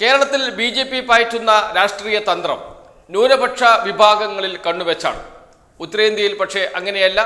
കേരളത്തിൽ B J P പയറ്റുന്ന രാഷ്ട്രീയ തന്ത്രം ന്യൂനപക്ഷ വിഭാഗങ്ങളിൽ കണ്ണുവെച്ചാണ്. ഉത്തരേന്ത്യയിൽ പക്ഷേ അങ്ങനെയല്ല.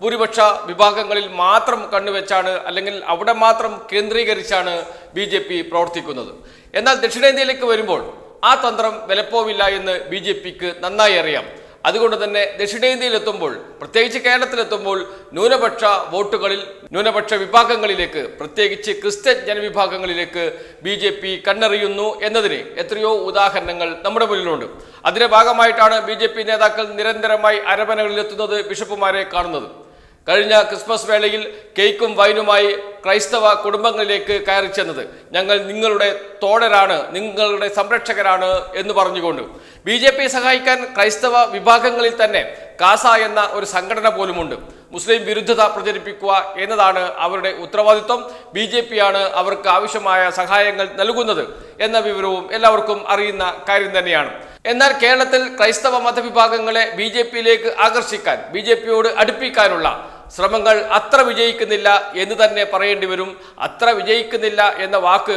ഭൂരിപക്ഷ വിഭാഗങ്ങളിൽ മാത്രം കണ്ണുവെച്ചാണ് അല്ലെങ്കിൽ അവിടെ മാത്രം കേന്ദ്രീകരിച്ചാണ് ബി ജെ പി പ്രവർത്തിക്കുന്നത്. എന്നാൽ ദക്ഷിണേന്ത്യയിലേക്ക് വരുമ്പോൾ ആ തന്ത്രം വിലപ്പോവില്ല എന്ന് ബി ജെ പിക്ക് നന്നായി അറിയാം. അതുകൊണ്ട് തന്നെ ദക്ഷിണേന്ത്യയിലെത്തുമ്പോൾ പ്രത്യേകിച്ച് കേരളത്തിലെത്തുമ്പോൾ ന്യൂനപക്ഷ വോട്ടുകളിൽ ന്യൂനപക്ഷ വിഭാഗങ്ങളിലേക്ക് പ്രത്യേകിച്ച് ക്രിസ്ത്യൻ ജനവിഭാഗങ്ങളിലേക്ക് ബി ജെ പി കണ്ണെറിയുന്നു എന്നതിന് എത്രയോ ഉദാഹരണങ്ങൾ നമ്മുടെ മുന്നിലുണ്ട്. അതിന്റെ ഭാഗമായിട്ടാണ് ബി നേതാക്കൾ നിരന്തരമായി അരമനകളിലെത്തുന്നത് ബിഷപ്പുമാരെ കാണുന്നത്. കഴിഞ്ഞ ക്രിസ്മസ് വേളയിൽ കേക്കും വൈനുമായി ക്രൈസ്തവ കുടുംബങ്ങളിലേക്ക് കയറി ചെന്നത്. ഞങ്ങൾ നിങ്ങളുടെ തോടരാണ് നിങ്ങളുടെ സംരക്ഷകരാണ് എന്ന് പറഞ്ഞുകൊണ്ട്. ബി ജെ പി സഹായിക്കാൻ ക്രൈസ്തവ വിഭാഗങ്ങളിൽ തന്നെ കാസ എന്ന ഒരു സംഘടന പോലുമുണ്ട്. മുസ്ലിം വിരുദ്ധത പ്രചരിപ്പിക്കുക എന്നതാണ് അവരുടെ ഉത്തരവാദിത്വം. ബി ജെ ആണ് അവർക്ക് ആവശ്യമായ സഹായങ്ങൾ നൽകുന്നത് എന്ന വിവരവും എല്ലാവർക്കും അറിയുന്ന കാര്യം തന്നെയാണ്. എന്നാൽ കേരളത്തിൽ ക്രൈസ്തവ മതവിഭാഗങ്ങളെ ബി ജെ പിയിലേക്ക് ആകർഷിക്കാൻ ബി ജെ പിയോട് അടുപ്പിക്കാനുള്ള ശ്രമങ്ങൾ അത്ര വിജയിക്കുന്നില്ല എന്ന് തന്നെ പറയേണ്ടി വരും. അത്ര വിജയിക്കുന്നില്ല എന്ന വാക്ക്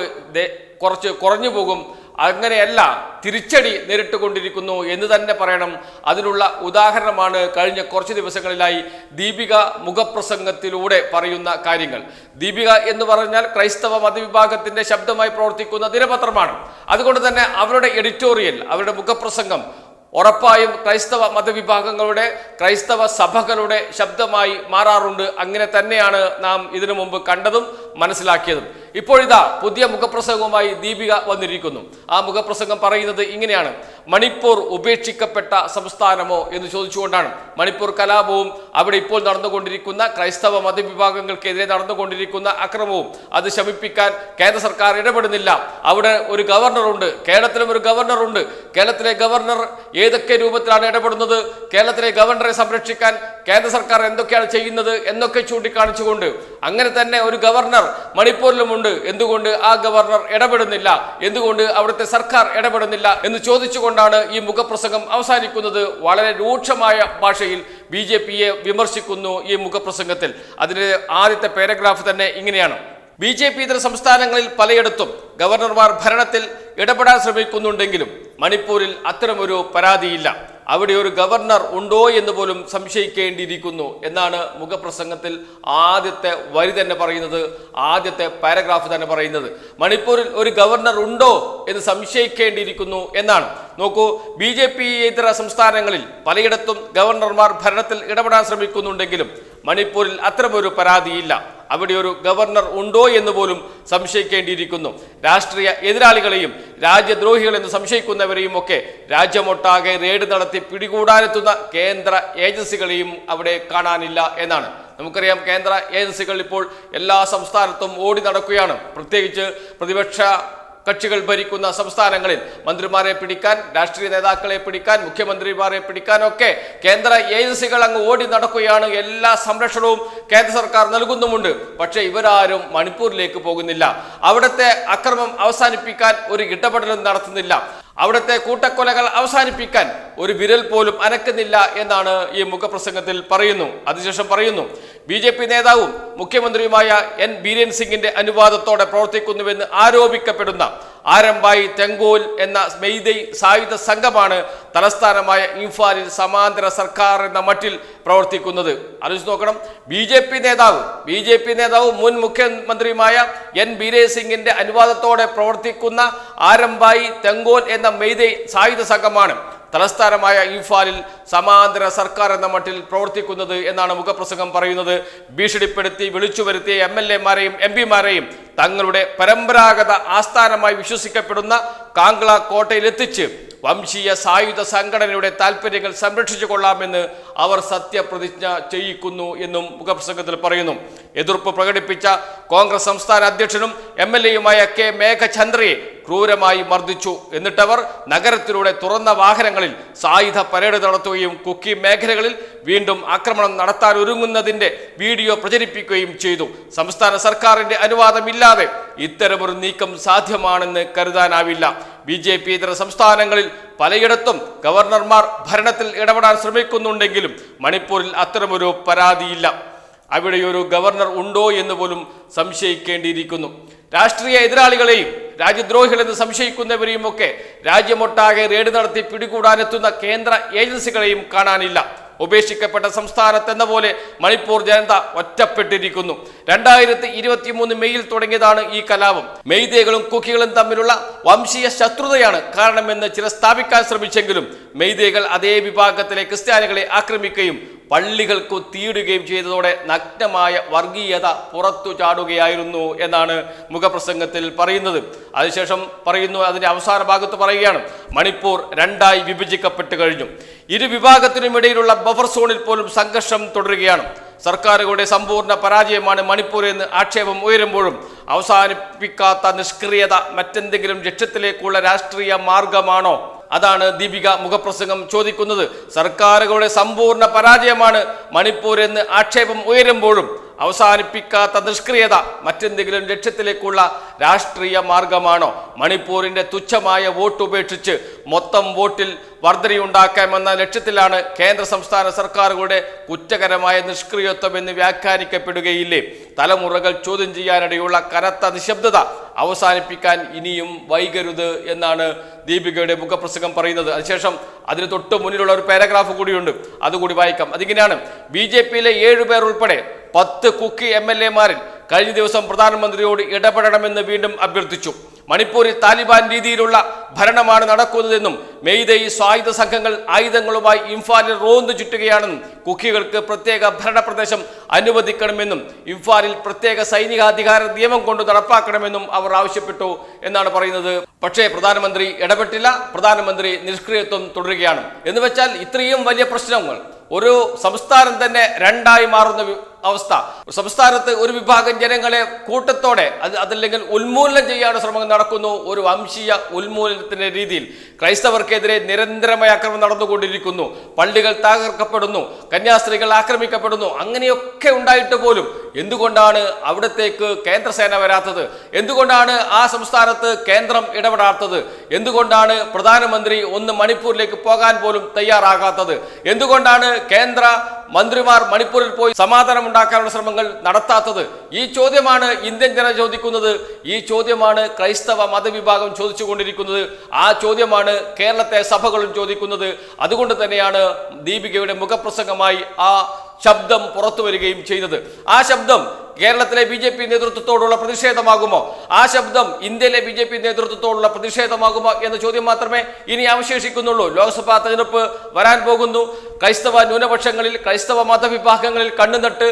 കുറച്ച് കുറഞ്ഞു പോകും അങ്ങനെയല്ല തിരിച്ചടി നേരിട്ടുകൊണ്ടിരിക്കുന്നു എന്ന് തന്നെ പറയണം. അതിനുള്ള ഉദാഹരണമാണ് കഴിഞ്ഞ കുറച്ച് ദിവസങ്ങളിലായി ദീപിക മുഖപ്രസംഗത്തിലൂടെ പറയുന്ന കാര്യങ്ങൾ. ദീപിക എന്ന് പറഞ്ഞാൽ ക്രൈസ്തവ മതവിഭാഗത്തിന്റെ ശബ്ദമായി പ്രവർത്തിക്കുന്ന ദിനപത്രമാണ്. അതുകൊണ്ട് തന്നെ അവരുടെ എഡിറ്റോറിയൽ അവരുടെ മുഖപ്രസംഗം ഉറപ്പായും ക്രൈസ്തവ മതവിഭാഗങ്ങളുടെ ക്രൈസ്തവ സഭകളുടെ ശബ്ദമായി മാറാറുണ്ട്. അങ്ങനെ തന്നെയാണ് നാം ഇതിനു മുമ്പ് കണ്ടതും മനസ്സിലാക്കിയതും. ഇപ്പോഴിതാ പുതിയ മുഖപ്രസംഗവുമായി ദീപിക വന്നിരിക്കുന്നു. ആ മുഖപ്രസംഗം പറയുന്നത് ഇങ്ങനെയാണ്. മണിപ്പൂർ ഉപേക്ഷിക്കപ്പെട്ട സംസ്ഥാനമോ എന്ന് ചോദിച്ചുകൊണ്ടാണ്. മണിപ്പൂർ കലാപവും അവിടെ ഇപ്പോൾ നടന്നുകൊണ്ടിരിക്കുന്ന ക്രൈസ്തവ മതവിഭാഗങ്ങൾക്കെതിരെ നടന്നുകൊണ്ടിരിക്കുന്ന അക്രമവും അത് ശമിപ്പിക്കാൻ കേന്ദ്ര സർക്കാർ ഇടപെടുന്നില്ല. അവിടെ ഒരു ഗവർണറുണ്ട്. കേരളത്തിലും ഒരു ഗവർണറുണ്ട്. കേരളത്തിലെ ഗവർണർ ഏതൊക്കെ രൂപത്തിലാണ് ഇടപെടുന്നത്? കേരളത്തിലെ ഗവർണറെ സംരക്ഷിക്കാൻ കേന്ദ്ര സർക്കാർ എന്തൊക്കെയാണ് ചെയ്യുന്നത് എന്നൊക്കെ ചൂണ്ടിക്കാണിച്ചുകൊണ്ട് അങ്ങനെ തന്നെ ഒരു ഗവർണർ മണിപ്പൂരിലുമുണ്ട്. എന്തുകൊണ്ട് ആ ഗവർണർ ഇടപെടുന്നില്ല? എന്തുകൊണ്ട് അവിടുത്തെ സർക്കാർ ഇടപെടുന്നില്ല എന്ന് ചോദിച്ചുകൊണ്ടാണ് ഈ മുഖപ്രസംഗം അവസാനിക്കുന്നത്. വളരെ രൂക്ഷമായ ഭാഷയിൽ ബി ജെ പിയെ വിമർശിക്കുന്നു ഈ മുഖപ്രസംഗത്തിൽ. അതിന്റെ ആദ്യത്തെ പാരഗ്രാഫ് തന്നെ ഇങ്ങനെയാണ്. ബി ജെ പി ഇതര സംസ്ഥാനങ്ങളിൽ പലയിടത്തും ഗവർണർമാർ ഭരണത്തിൽ ഇടപെടാൻ ശ്രമിക്കുന്നുണ്ടെങ്കിലും മണിപ്പൂരിൽ അത്തരമൊരു പരാതിയില്ല. അവിടെ ഒരു ഗവർണർ ഉണ്ടോ എന്ന് പോലും സംശയിക്കേണ്ടിയിരിക്കുന്നു എന്നാണ് മുഖപ്രസംഗത്തിൽ ആദ്യത്തെ വരി തന്നെ പറയുന്നത് ആദ്യത്തെ പാരഗ്രാഫ് തന്നെ പറയുന്നത്. മണിപ്പൂരിൽ ഒരു ഗവർണർ ഉണ്ടോ എന്ന് സംശയിക്കേണ്ടിയിരിക്കുന്നു എന്നാണ്. നോക്കൂ ബി ജെ പി ഇതര സംസ്ഥാനങ്ങളിൽ പലയിടത്തും ഗവർണർമാർ ഭരണത്തിൽ ഇടപെടാൻ ശ്രമിക്കുന്നുണ്ടെങ്കിലും മണിപ്പൂരിൽ അത്തരമൊരു പരാതിയില്ല. അവിടെ ഒരു ഗവർണർ ഉണ്ടോ എന്ന് പോലും സംശയിക്കേണ്ടിയിരിക്കുന്നു. രാഷ്ട്രീയ എതിരാളികളെയും രാജ്യദ്രോഹികൾ എന്ന് സംശയിക്കുന്നവരെയും ഒക്കെ രാജ്യമൊട്ടാകെ റെയ്ഡ് നടത്തി പിടികൂടാനെത്തുന്ന കേന്ദ്ര ഏജൻസികളെയും അവിടെ കാണാനില്ല എന്നാണ്. നമുക്കറിയാം കേന്ദ്ര ഏജൻസികൾ ഇപ്പോൾ എല്ലാ സംസ്ഥാനത്തും ഓടി നടക്കുകയാണ്. പ്രത്യേകിച്ച് പ്രതിപക്ഷ കക്ഷികൾ ഭരിക്കുന്ന സംസ്ഥാനങ്ങളിൽ മന്ത്രിമാരെ പിടിക്കാൻ രാഷ്ട്രീയ നേതാക്കളെ പിടിക്കാൻ മുഖ്യമന്ത്രിമാരെ പിടിക്കാനൊക്കെ കേന്ദ്ര ഏജൻസികൾ അങ്ങ് ഓടി നടക്കുകയാണ്. എല്ലാ സംരക്ഷണവും കേന്ദ്ര സർക്കാർ നൽകുന്നുമുണ്ട്. പക്ഷേ ഇവരാരും മണിപ്പൂരിലേക്ക് പോകുന്നില്ല. അവിടുത്തെ അക്രമം അവസാനിപ്പിക്കാൻ ഒരു ഇടപെടലും നടത്തുന്നില്ല. അവിടുത്തെ കൂട്ടക്കൊലകൾ അവസാനിപ്പിക്കാൻ ഒരു വിരൽ പോലും അനക്കുന്നില്ല എന്നാണ് ഈ മുഖപ്രസംഗത്തിൽ പറയുന്നു. അതിനുശേഷം പറയുന്നു ബി ജെ പി നേതാവും മുഖ്യമന്ത്രിയുമായ എൻ ബീരേൻ സിംഗിന്റെ അനുവാദത്തോടെ പ്രവർത്തിക്കുന്നുവെന്ന് ആരോപിക്കപ്പെടുന്ന ആരംഭായി തെങ്കോൽ എന്ന മെയ്തൈ സായുധ സംഘമാണ് തലസ്ഥാനമായ ഇംഫാലിൽ സമാന്തര സർക്കാർ എന്ന മട്ടിൽ പ്രവർത്തിക്കുന്നത്. ആലോചിച്ച് നോക്കണം. ബി ജെ പി നേതാവ് ബി ജെ പി നേതാവ് മുൻ മുഖ്യമന്ത്രിയുമായ എൻ ബീരേ സിംഗിന്റെ അനുവാദത്തോടെ പ്രവർത്തിക്കുന്ന ആരംഭായി തെങ്കോൽ എന്ന മെയ്തൈ സായുധ സംഘമാണ്. തലസ്ഥാനമായ ഇംഫാലിൽ സമാന്തര സർക്കാർ എന്ന മട്ടിൽ പ്രവർത്തിക്കുന്നത് എന്നാണ് മുഖപ്രസംഗം പറയുന്നത്. ഭീഷണിപ്പെടുത്തി വിളിച്ചു വരുത്തിയ എം എൽ എമാരെയും എം പിമാരെയും തങ്ങളുടെ പരമ്പരാഗത ആസ്ഥാനമായി വിശ്വസിക്കപ്പെടുന്ന കാങ്കള കോട്ടയിലെത്തിച്ച് വംശീയ സായുധ സംഘടനയുടെ താല്പര്യങ്ങൾ സംരക്ഷിച്ചു കൊള്ളാമെന്ന് അവർ സത്യപ്രതിജ്ഞ ചെയ്യിക്കുന്നു എന്നും മുഖപ്രസംഗത്തിൽ പറയുന്നു. എതിർപ്പ് പ്രകടിപ്പിച്ച കോൺഗ്രസ് സംസ്ഥാന അധ്യക്ഷനും എം എൽ എയുമായ കെ മേഘചന്ദ്രയെ ക്രൂരമായി മർദ്ദിച്ചു. എന്നിട്ടവർ നഗരത്തിലൂടെ തുറന്ന വാഹനങ്ങളിൽ സായുധ പരേഡ് നടത്തുകയും കുക്കി മേഖലകളിൽ വീണ്ടും ആക്രമണം നടത്താൻ ഒരുങ്ങുന്നതിന്റെ വീഡിയോ പ്രചരിപ്പിക്കുകയും ചെയ്തു. സംസ്ഥാന സർക്കാരിന്റെ അനുവാദമില്ലാതെ ഇത്തരമൊരു നീക്കം സാധ്യമാണെന്ന് കരുതാനാവില്ല. ബി ജെ പി ഇതര സംസ്ഥാനങ്ങളിൽ പലയിടത്തും ഗവർണർമാർ ഭരണത്തിൽ ഇടപെടാൻ ശ്രമിക്കുന്നുണ്ടെങ്കിലും മണിപ്പൂരിൽ അത്തരമൊരു പരാതിയില്ല. അവിടെ ഒരു ഗവർണർ ഉണ്ടോ എന്ന് പോലും സംശയിക്കേണ്ടിയിരിക്കുന്നു. രാഷ്ട്രീയ എതിരാളികളെയും രാജ്യദ്രോഹികളെന്ന് സംശയിക്കുന്നവരെയും ഒക്കെ രാജ്യമൊട്ടാകെ റെയ്ഡ് നടത്തി പിടികൂടാനെത്തുന്ന കേന്ദ്ര ഏജൻസികളെയും കാണാനില്ല. ഉപേക്ഷിക്കപ്പെട്ട സംസ്ഥാനത്തെന്ന പോലെ മണിപ്പൂർ ജനത ഒറ്റപ്പെട്ടിരിക്കുന്നു. രണ്ടായിരത്തി ഇരുപത്തി മൂന്ന് മെയ്യിൽ തുടങ്ങിയതാണ് ഈ കലാപം. മെയ്തേകളും കുക്കികളും തമ്മിലുള്ള വംശീയ ശത്രുതയാണ് കാരണമെന്ന് ചില സ്ഥാപിക്കാൻ ശ്രമിച്ചെങ്കിലും മെയ്തേകൾ അതേ വിഭാഗത്തിലെ ക്രിസ്ത്യാനികളെ ആക്രമിക്കുകയും പള്ളികൾക്ക് തീയിടുകയും ചെയ്തതോടെ നഗ്നമായ വർഗീയത പുറത്തു ചാടുകയായിരുന്നു എന്നാണ് മുഖപ്രസംഗത്തിൽ പറയുന്നത്. അതിനുശേഷം പറയുന്നു അതിന്റെ അവസാന ഭാഗത്ത് പറയുകയാണ് മണിപ്പൂർ രണ്ടായി വിഭജിക്കപ്പെട്ട് കഴിഞ്ഞു. ഇരു വിഭാഗത്തിനുമിടയിലുള്ള ബഫർ സോണിൽ പോലും സംഘർഷം തുടരുകയാണ്. സർക്കാരുകളുടെ സമ്പൂർണ പരാജയമാണ് മണിപ്പൂർ എന്ന് ആക്ഷേപം ഉയരുമ്പോഴും അവസാനിപ്പിക്കാത്ത നിഷ്ക്രിയത മറ്റെന്തെങ്കിലും ലക്ഷ്യത്തിലേക്കുള്ള രാഷ്ട്രീയ മാർഗമാണോ? അതാണ് ദീപിക മുഖപ്രസംഗം ചോദിക്കുന്നത്. സർക്കാരുകളുടെ സമ്പൂർണ പരാജയമാണ് മണിപ്പൂർ എന്ന് ആക്ഷേപം ഉയരുമ്പോഴും അവസാനിപ്പിക്കാത്ത നിഷ്ക്രിയത മറ്റെന്തെങ്കിലും ലക്ഷ്യത്തിലേക്കുള്ള രാഷ്ട്രീയ മാർഗമാണോ? മണിപ്പൂരിന്റെ തുച്ഛമായ വോട്ട് ഉപേക്ഷിച്ച് മൊത്തം വോട്ടിൽ വർധനയുണ്ടാക്കാമെന്ന ലക്ഷ്യത്തിലാണ് കേന്ദ്ര സംസ്ഥാന സർക്കാരുകളുടെ കുറ്റകരമായ നിഷ്ക്രിയത്വം എന്ന് വ്യാഖ്യാനിക്കപ്പെടുകയില്ലേ? തലമുറകൾ ചോദ്യം ചെയ്യാനിടയുള്ള കനത്ത നിശബ്ദത അവസാനിപ്പിക്കാൻ ഇനിയും വൈകരുത് എന്നാണ് ദീപികയുടെ മുഖപ്രസംഗം പറയുന്നത്. അതിനുശേഷം അതിന് തൊട്ട് മുന്നിലുള്ള ഒരു പാരഗ്രാഫ് കൂടിയുണ്ട്. അതുകൂടി വായിക്കാം. അതിങ്ങനെയാണ്. ബി ജെ പിയിലെ ഏഴുപേർ ഉൾപ്പെടെ പത്ത് കുക്കി എം എൽ എമാരിൽ കഴിഞ്ഞ ദിവസം പ്രധാനമന്ത്രിയോട് ഇടപെടണമെന്ന് വീണ്ടും അഭ്യർത്ഥിച്ചു. മണിപ്പൂരിൽ താലിബാൻ രീതിയിലുള്ള ഭരണമാണ് നടക്കുന്നതെന്നും മെയ്തയി സായുധ സംഘങ്ങൾ ആയുധങ്ങളുമായി ഇംഫാലിൽ റോന്തു ചുറ്റുകയാണെന്നും കുക്കികൾക്ക് പ്രത്യേക ഭരണപ്രദേശം അനുവദിക്കണമെന്നും ഇംഫാലിൽ പ്രത്യേക സൈനികാധികാര നിയമം കൊണ്ട് നടപ്പാക്കണമെന്നും അവർ ആവശ്യപ്പെട്ടു എന്നാണ് പറയുന്നത്. പക്ഷേ പ്രധാനമന്ത്രി ഇടപെട്ടില്ല. പ്രധാനമന്ത്രി നിഷ്ക്രിയത്വം തുടരുകയാണ്. എന്ന് വെച്ചാൽ ഇത്രയും വലിയ പ്രശ്നങ്ങൾ ഒരു സംസ്ഥാനം തന്നെ രണ്ടായി മാറുന്ന അവസ്ഥ. സംസ്ഥാനത്ത് ഒരു വിഭാഗം ജനങ്ങളെ കൂട്ടത്തോടെ അത് അതല്ലെങ്കിൽ ഉന്മൂലനം ചെയ്യാനുള്ള ശ്രമങ്ങൾ നടക്കുന്നു. ഒരു വംശീയ ഉന്മൂലനത്തിന്റെ രീതിയിൽ ക്രൈസ്തവർക്കെതിരെ നിരന്തരമായ അക്രമം നടന്നുകൊണ്ടിരിക്കുന്നു. പള്ളികൾ തകർക്കപ്പെടുന്നു. കന്യാസ്ത്രീകൾ ആക്രമിക്കപ്പെടുന്നു. അങ്ങനെയൊക്കെ ഉണ്ടായിട്ട് പോലും എന്തുകൊണ്ടാണ് അവിടത്തേക്ക് കേന്ദ്രസേന വരാത്തത്? എന്തുകൊണ്ടാണ് ആ സംസ്ഥാനത്ത് കേന്ദ്രം ഇടപെടാത്തത്? എന്തുകൊണ്ടാണ് പ്രധാനമന്ത്രി ഒന്ന് മണിപ്പൂരിലേക്ക് പോകാൻ പോലും തയ്യാറാകാത്തത്? എന്തുകൊണ്ടാണ് കേന്ദ്ര മന്ത്രിമാർ മണിപ്പൂരിൽ പോയി സമാധാനം ഉണ്ടാക്കാനുള്ള ശ്രമങ്ങൾ നടത്താത്തത്? ഈ ചോദ്യമാണ് ഇന്ത്യൻ ജന ചോദിക്കുന്നത്. ഈ ചോദ്യമാണ് ക്രൈസ്തവ മതവിഭാഗം ചോദിച്ചുകൊണ്ടിരിക്കുന്നത്. ആ ചോദ്യമാണ് കേരളത്തെ സഭകളും ചോദിക്കുന്നത്. അതുകൊണ്ട് തന്നെയാണ് ദീപികയുടെ മുഖപ്രസംഗമായി ആ ശബ്ദം പുറത്തു വരികയും ചെയ്തത്. ആ ശബ്ദം കേരളത്തിലെ ബി ജെ പി നേതൃത്വത്തോടുള്ള പ്രതിഷേധമാകുമോ? ആ ശബ്ദം ഇന്ത്യയിലെ ബി ജെ പി നേതൃത്വത്തോടുള്ള പ്രതിഷേധമാകുമോ എന്ന ചോദ്യം മാത്രമേ ഇനി അവശേഷിക്കുന്നുള്ളൂ. ലോക്സഭാ തെരഞ്ഞെടുപ്പ് വരാൻ പോകുന്നു. ക്രൈസ്തവ ന്യൂനപക്ഷങ്ങളിൽ ക്രൈസ്തവ മതവിഭാഗങ്ങളിൽ കണ്ണുനട്ട്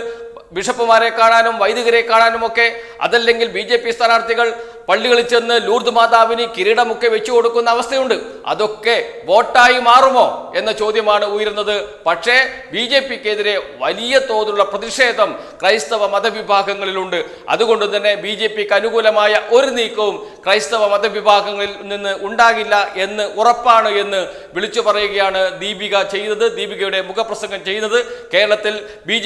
ബിഷപ്പുമാരെ കാണാനും വൈദികരെ കാണാനും ഒക്കെ അതല്ലെങ്കിൽ ബി ജെ പി സ്ഥാനാർത്ഥികൾ പള്ളികളിൽ ചെന്ന് ലൂർദ് മാതാവിന് കിരീടമൊക്കെ വെച്ചു കൊടുക്കുന്ന അവസ്ഥയുണ്ട്. അതൊക്കെ വോട്ടായി മാറുമോ എന്ന ചോദ്യമാണ് ഉയരുന്നത്. പക്ഷേ ബി ജെ പിക്കെതിരെ വലിയ തോതിലുള്ള പ്രതിഷേധം ക്രൈസ്തവ മതവിഭാഗങ്ങളിലുണ്ട്. അതുകൊണ്ട് തന്നെ ബി ജെ പിക്ക് അനുകൂലമായ ഒരു നീക്കവും ക്രൈസ്തവ മതവിഭാഗങ്ങളിൽ നിന്ന് ഉണ്ടാകില്ല എന്ന് ഉറപ്പാണ് എന്ന് വിളിച്ചു പറയുകയാണ് ദീപിക ചെയ്തത് ദീപികയുടെ മുഖപ്രസംഗം ചെയ്തത് കേരളത്തിൽ ബി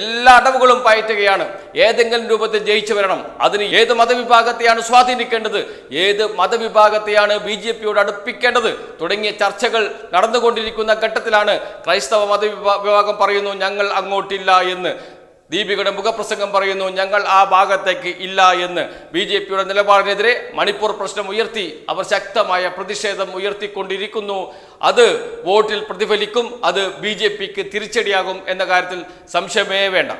എല്ലാ അടവുകളും പയറ്റുകയാണ്. ഏതെങ്കിലും രൂപത്തിൽ ജയിച്ചു വരണം. അതിന് ഏത് മതവിഭാഗത്തെയാണ് സ്വാധീനിക്കേണ്ടത്? ഏത് മതവിഭാഗത്തെയാണ് ബി ജെ പിയോട് അടുപ്പിക്കേണ്ടത്? തുടങ്ങിയ ചർച്ചകൾ നടന്നുകൊണ്ടിരിക്കുന്ന ഘട്ടത്തിലാണ് ക്രൈസ്തവ മതവിഭാഗം പറയുന്നു ഞങ്ങൾ അങ്ങോട്ടില്ല എന്ന്. ദീപികയുടെ മുഖപ്രസംഗം പറയുന്നു ഞങ്ങൾ ആ ഭാഗത്തേക്ക് ഇല്ല എന്ന്. ബി ജെ പിയുടെ നിലപാടിനെതിരെ മണിപ്പൂർ പ്രശ്നം ഉയർത്തി. അവർ ശക്തമായ പ്രതിഷേധം ഉയർത്തിക്കൊണ്ടിരിക്കുന്നു. അത് വോട്ടിൽ പ്രതിഫലിക്കും. അത് ബി തിരിച്ചടിയാകും എന്ന കാര്യത്തിൽ സംശയമേ വേണ്ട.